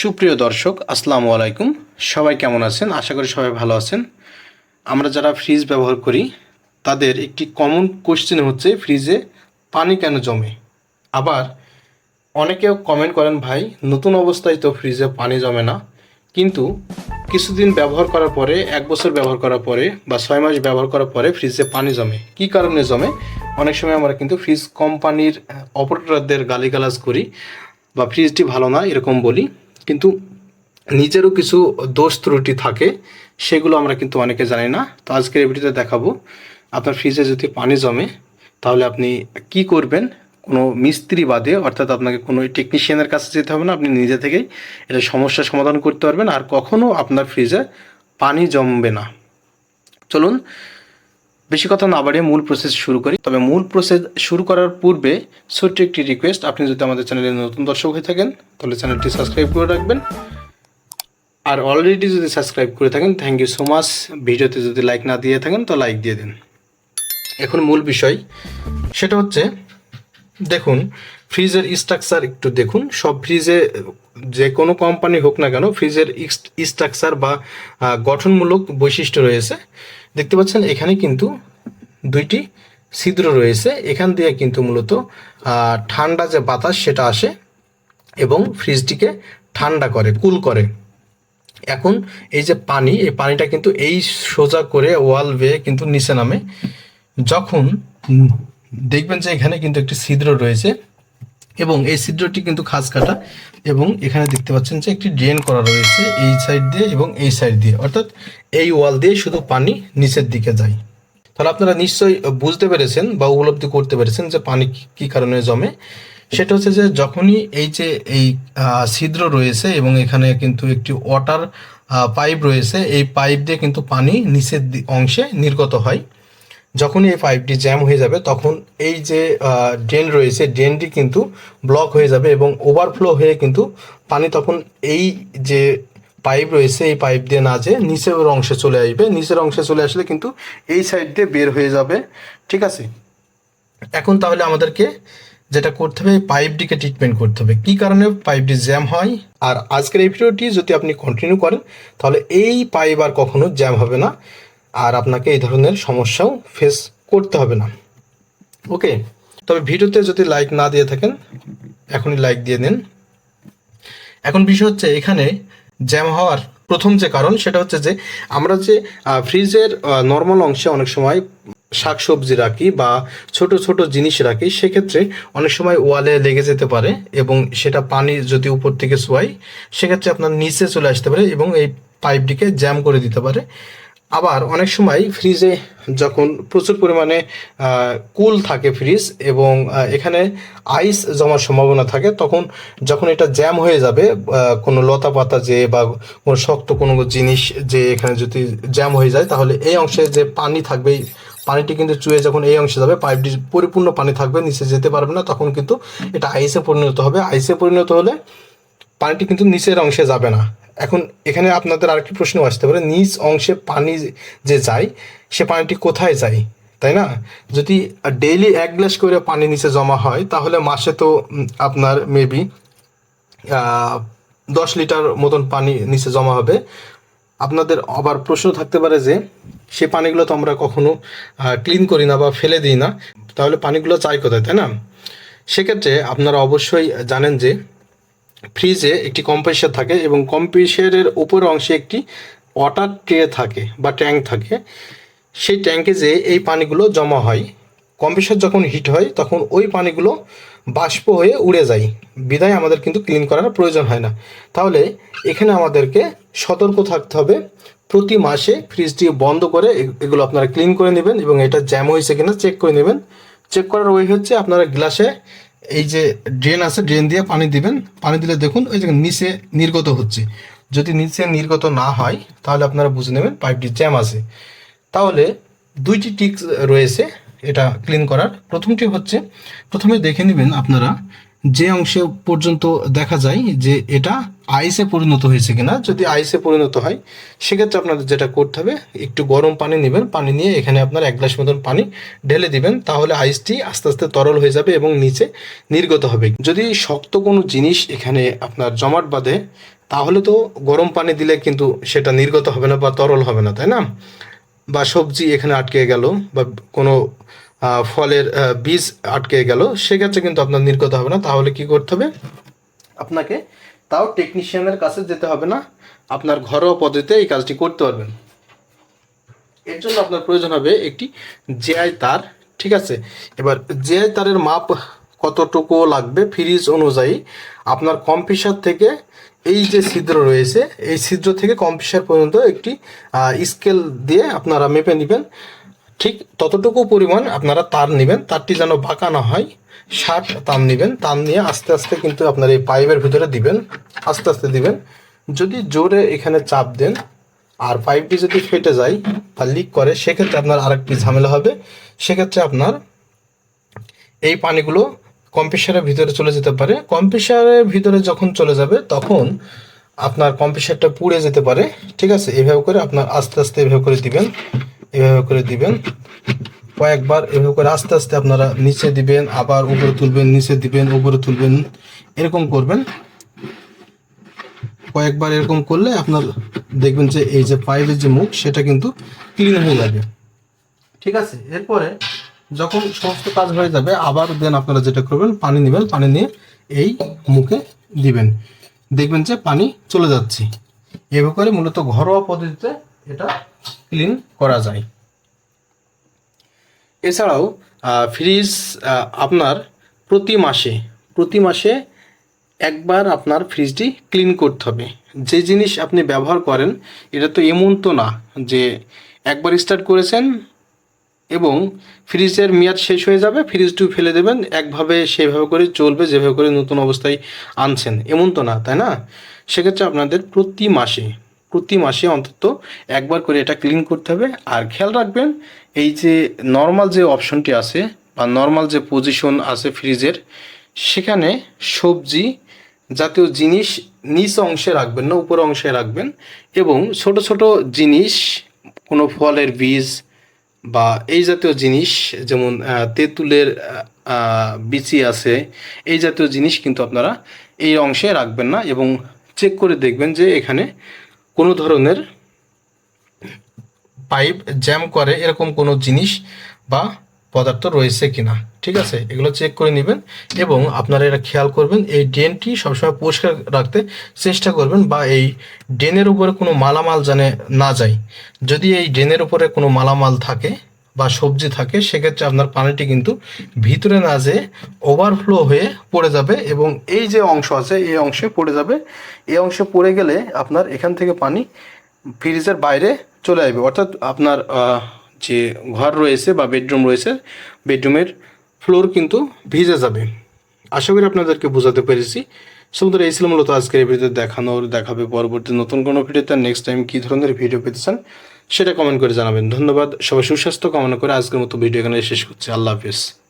সুপ্রিয় দর্শক, আসসালামু আলাইকুম। সবাই কেমন আছেন? আশা করি সবাই ভালো আছেন। আমরা যারা ফ্রিজ ব্যবহার করি, তাদের একটি কমন কোশ্চেন হচ্ছে, ফ্রিজে পানি কেন জমে? আবার অনেকেও কমেন্ট করেন, ভাই, নতুন অবস্থায় তো ফ্রিজে পানি জমে না। কিন্তু কিছুদিন ব্যবহার করার পরে, এক বছর ব্যবহার করার পরে বা ছয় মাস ব্যবহার করার পরে ফ্রিজে পানি জমে। কী কারণে জমে? অনেক সময় আমরা কিন্তু ফ্রিজ কোম্পানির, অপারেটরদের গালিগালাজ করি বা ফ্রিজটি ভালো না, এরকম বলি। কিন্তু নিজেরও কিছু দোষ ত্রুটি থাকে, সেগুলো আমরা কিন্তু অনেকে জানি না। তো আজকের এই ভিডিওতে দেখাবো, আপনার ফ্রিজে যদি পানি জমে, তাহলে আপনি কি করবেন? কোনো মিস্ত্রি বাদে, অর্থাৎ আপনাকে কোনো টেকনিশিয়ানের কাছে যেতে হবে না, আপনি নিজে থেকেই এটা সমস্যার সমাধান করতে পারবেন, আর কখনও আপনার ফ্রিজে পানি জমবে না। চলুন বেশি কথা না বাড়িয়ে মূল প্রসেস শুরু করি। তবে মূল প্রসেস শুরু করার পূর্বে ছোট্ট একটি রিকোয়েস্ট আপনি যদি আমাদের চ্যানেলে নতুন দর্শক হয়ে থাকেন, তাহলে চ্যানেলটি সাবস্ক্রাইব করে রাখবেন। আর অলরেডি যদি সাবস্ক্রাইব করে থাকেন থ্যাংক ইউ সো মাচ ভিডিওতে যদি লাইক না দিয়ে থাকেন, তো লাইক দিয়ে দিন। এখন মূল বিষয়, সেটা হচ্ছে, দেখুন, ফ্রিজের স্ট্রাকচার একটু দেখুন। সব ফ্রিজে, যে কোনো কোম্পানি হোক না কেন, ফ্রিজের স্ট্রাকচার বা গঠনমূলক বৈশিষ্ট্য রয়েছে। দেখতে পাচ্ছেন, এখানে কিন্তু দুইটি ছিদ্র রয়েছে। এখান দিয়ে কিন্তু মূলত ঠান্ডা যে বাতাস সেটা আসে এবং ফ্রিজটিকে ঠান্ডা করে, কুল করে। এখন এই যে পানি, এই পানিটা কিন্তু এই সোজা করে ওয়াল বেয়ে কিন্তু নিচে নামে। যখন দেখবেন যে এখানে কিন্তু একটি ছিদ্র রয়েছে এবং এই ছিদ্রটি কিন্তু খাস কাটা এবং এখানে দেখতে পাচ্ছেন যে একটি ড্রেন করা রয়েছে এই সাইড দিয়ে এবং এই সাইড দিয়ে। অর্থাৎ এই ওয়াল দিয়ে শুধু পানি নিচের দিকে যায়। তাহলে আপনারা নিশ্চয়ই বুঝতে পেরেছেন বা উপলব্ধি করতে পেরেছেন যে পানি কি কারণে জমে। সেটা হচ্ছে যে যখনই এই যে এই ছিদ্র রয়েছে এবং এখানে কিন্তু একটি ওয়াটার পাইপ রয়েছে, এই পাইপ দিয়ে কিন্তু পানি নিচের অংশে নির্গত হয়। যখনই এই পাইপটি জ্যাম হয়ে যাবে, তখন এই যে ড্রেন রয়েছে ড্রেনটি কিন্তু ব্লক হয়ে যাবে এবং ওভারফ্লো হয়ে কিন্তু পানি তখন এই যে পাইপ রয়েছে, এই পাইপ দিয়ে না যে নিচের অংশে চলে আসবে। নিচের অংশে চলে আসলে কিন্তু এই সাইড দিয়ে বের হয়ে যাবে। ঠিক আছে? এখন তাহলে আমাদেরকে যেটা করতে হবে পাইপটিকে ট্রিটমেন্ট করতে হবে। কী কারণে পাইপটি জ্যাম হয়? আর আজকের এই ভিডিওটি যদি আপনি কন্টিনিউ করেন, তাহলে এই পাইপ আর কখনো জ্যাম হবে না। আর আপনাকে এই ধরনের সমস্যাও ফেস করতে হবে না। ওকে তবে ভিডিওতে যদি লাইক না দিয়ে থাকেন, এখনই লাইক দিয়ে দিন। এখন বিষয় হচ্ছে এখানে জ্যাম হওয়ার প্রথম যে কারণ, সেটা হচ্ছে যে আমরা যে ফ্রিজের নর্মাল অংশে অনেক সময় শাকসবজি রাখি বা ছোট ছোট জিনিস রাখি, সেক্ষেত্রে অনেক সময় ওয়ালে লেগে যেতে পারে এবং সেটা পানি যদি উপর থেকে শোয়াই সেক্ষেত্রে আপনার নিচে চলে আসতে পারে এবং এই পাইপটিকে জ্যাম করে দিতে পারে। আবার অনেক সময় ফ্রিজে যখন প্রচুর পরিমাণে কুল থাকে ফ্রিজ এবং এখানে আইস জমার সম্ভাবনা থাকে, তখন যখন এটা জ্যাম হয়ে যাবে কোনো লতা পাতা যে বা কোনো শক্ত কোনো জিনিস যে এখানে যদি জ্যাম হয়ে যায়, তাহলে এই অংশে যে পানি থাকবে, পানিটি কিন্তু চুয়ে যখন এই অংশে যাবে, পাইপটি পরিপূর্ণ পানি থাকবে, নিচে যেতে পারবে না, তখন কিন্তু এটা আইসে পরিণত হবে। আইসে পরিণত হলে পানিটি কিন্তু নিচের অংশে যাবে না। এখন এখানে আপনাদের আরেকটি প্রশ্ন আসতে পারে, নিচ অংশে পানি যে যায়, সে পানিটি কোথায় যায়? তাই না? যদি ডেইলি এক গ্লাস করে পানি নিচে জমা হয়, তাহলে মাসে তো আপনার মেবি দশ লিটার মতন পানি নিচে জমা হবে। আপনাদের আবার প্রশ্ন থাকতে পারে যে, সে পানিগুলো তো আমরা কখনো ক্লিন করি না বা ফেলে দিই না, তাহলে পানিগুলো চাই কোথায়? তাই না? সেক্ষেত্রে আপনারা অবশ্যই জানেন যে ফ্রিজে একটি কম্প্রেসার থাকে এবং কম্প্রেসারের উপর অংশে একটি ওয়াটার ট্রে থাকে বা ট্যাঙ্ক থাকে। সেই ট্যাঙ্কে যে এই পানিগুলো জমা হয় কম্প্রেসার যখন হিট হয়, তখন ওই পানিগুলো বাষ্প হয়ে উড়ে যায়। বিদায় আমাদের কিন্তু ক্লিন করার প্রয়োজন হয় না। তাহলে এখানে আমাদেরকে সতর্ক থাকতে হবে। প্রতি মাসে ফ্রিজটি বন্ধ করে এগুলো আপনারা ক্লিন করে নেবেন এবং এটা জ্যাম হয়েছে কিনা চেক করে নেবেন। চেক করার ওই হচ্ছে আপনারা গ্লাসে এই যে ড্রেন আছে ড্রেন দিয়ে পানি দিবেন। পানি দিলে দেখুন ওই যে নিচে নির্গত হচ্ছে। যদি নিচে নির্গত না হয়, তাহলে আপনারা বুঝে নেবেন পাইপটি জ্যাম আছে। তাহলে দুইটি টিক্স রয়েছে এটা ক্লিন করার। প্রথমটি হচ্ছে, প্রথমে দেখে নেবেন আপনারা যে অংশে পর্যন্ত দেখা যায় যে এটা আইসে পরিণত হয়েছে কিনা, যদি আইসে পরিণত হয়, সেক্ষেত্রে আপনাদের যেটা করতে হবে, একটু গরম পানি নেবেন, পানি নিয়ে এখানে আপনার এক গ্লাস মতন পানি ঢেলে দিবেন, তাহলে আইসটি আস্তে আস্তে তরল হয়ে যাবে এবং নিচে নির্গত হবে। যদি শক্ত কোনো জিনিস এখানে আপনার জমাট বাঁধে, তাহলে তো গরম পানি দিলে কিন্তু সেটা নির্গত হবে না বা তরল হবে না, তাই না? বা সবজি এখানে আটকে গেল বা কোনো ফলের বীজ আটকে গেল, সেক্ষেত্রে কিন্তু আপনার নির্গত হবে না। তাহলে কি করতে হবে? আপনাকে তাও টেকনিশিয়ানের কাছে যেতে হবে না। আপনার ঘরোয়া পদ্ধতিতে এই কাজটি করতে পারবেন। এর জন্য আপনার প্রয়োজন হবে একটি জেআই তার, ঠিক আছে? এবার জেআই তারের মাপ কতটুকু লাগবে? ফ্রিজ অনুযায়ী আপনার কম্পিসার থেকে এই যে ছিদ্র রয়েছে, এই ছিদ্র থেকে কম্পিসার পর্যন্ত একটি স্কেল দিয়ে আপনারা মেপে নেবেন। ঠিক ততটুকু পরিমাণ আপনারা তার নেবেন, তারটি যেন বাঁকা না হয়, ষাট তার নেবেন তার নিয়ে আস্তে আস্তে কিন্তু আপনার এই পাইপের ভিতরে দিবেন, আস্তে আস্তে দিবেন। যদি জোরে এখানে চাপ দেন আর পাইপটি যদি ফেটে যায় বা লিক করে, সেক্ষেত্রে আপনার আরেকটি ঝামেলা হবে। সেক্ষেত্রে আপনার এই পানিগুলো কম্প্রেসারের ভিতরে চলে যেতে পারে। কম্প্রেসারের ভিতরে যখন চলে যাবে, তখন আপনার কম্প্রেসারটা পুড়ে যেতে পারে। ঠিক আছে? এভাবে করে আপনার আস্তে আস্তে এভাবে করে দিবেন। এভাবে করে দিবেন। কয়েকবার এভাবে করে আস্তে আস্তে আপনারা নিচে দিবেন, আবার উপরে তুলবেন, নিচে দিবেন, উপরে তুলবেন, এরকম করবেন। কয়েকবার এরকম করলে আপনার দেখবেন যে এই যে পাইপের যে মুখ, সেটা কিন্তু ক্লিন হয়ে যাবে। ঠিক আছে? এরপরে যখন সমস্ত কাজ হয়ে যাবে, আবার দেন আপনারা যেটা করবেন, পানি নেবেন, পানি নিয়ে এই মুখে দিবেন। দেখবেন যে পানি চলে যাচ্ছে। এভাবে করে মূলত ঘরোয়া পদ্ধতিতে এটা ক্লিন করা যায়। এছাড়াও ফ্রিজ আপনার প্রতি মাসে প্রতি মাসে একবার আপনার ফ্রিজটি ক্লিন করতে হবে। যে জিনিস আপনি ব্যবহার করেন, এটা তো এমন তো না যে একবার স্টার্ট করেছেন এবং ফ্রিজের মেয়াদ শেষ হয়ে যাবে, ফ্রিজটিও ফেলে দেবেন, একভাবে সেভাবে করে চলবে, যেভাবে করে নতুন অবস্থায় আনছেন। এমন তো না, তাই না? সেক্ষেত্রে আপনাদের প্রতি মাসে প্রতি মাসে অন্তত একবার করে এটা ক্লিন করতে হবে। আর খেয়াল রাখবেন, এই যে নর্মাল যে অপশনটি আছে বা নর্মাল যে পজিশন আছে ফ্রিজের সেখানে সবজি জাতীয় জিনিস নিচ অংশে রাখবেন না, উপর অংশে রাখবেন এবং ছোট ছোট জিনিস, কোনো ফলের বীজ বা এই জাতীয় জিনিস, যেমন তেঁতুলের বিচি আছে, এই জাতীয় জিনিস কিন্তু আপনারা এই অংশে রাখবেন না এবং চেক করে দেখবেন যে এখানে কোনো ধরনের পাইপ জ্যাম করে এরকম কোনো জিনিস বা পদার্থ রয়েছে কিনা, ঠিক আছে? এগুলো চেক করে নেবেন এবং আপনারা এটা খেয়াল করবেন, এই ড্রেনটি সবসময় পরিষ্কার রাখতে চেষ্টা করবেন বা এই ড্রেনের উপরে কোনো মালামাল জানে না যায়। যদি এই ড্রেনের উপরে কোনো মালামাল থাকে বা সবজি থাকে, সেক্ষেত্রে আপনার পানিটি কিন্তু ভিতরে না যেয়ে ওভারফ্লো হয়ে পড়ে যাবে এবং এই যে অংশ আছে, এই অংশে পড়ে যাবে। এই অংশে পড়ে গেলে আপনার এখান থেকে পানি ফ্রিজের বাইরে চলে আসবে। অর্থাৎ আপনার যে ঘর রয়েছে বা বেডরুম রয়েছে, বেডরুমের ফ্লোর কিন্তু ভিজে যাবে। আশা করি আপনাদেরকে বোঝাতে পেরেছি। সমুদ্র এই ছিল মূলত আজকের এই ভিডিওতে দেখানোর, দেখাবে পরবর্তী নতুন কোনো ভিডিওতে। নেক্সট টাইম কী ধরনের ভিডিও পেতে চান সেটা কমেন্ট করে জানাবেন। ধন্যবাদ। সবাই সুস্বাস্থ্য, কামনা করে আজকের মতো ভিডিও এখানে শেষ করছি। আল্লাহ হাফিজ।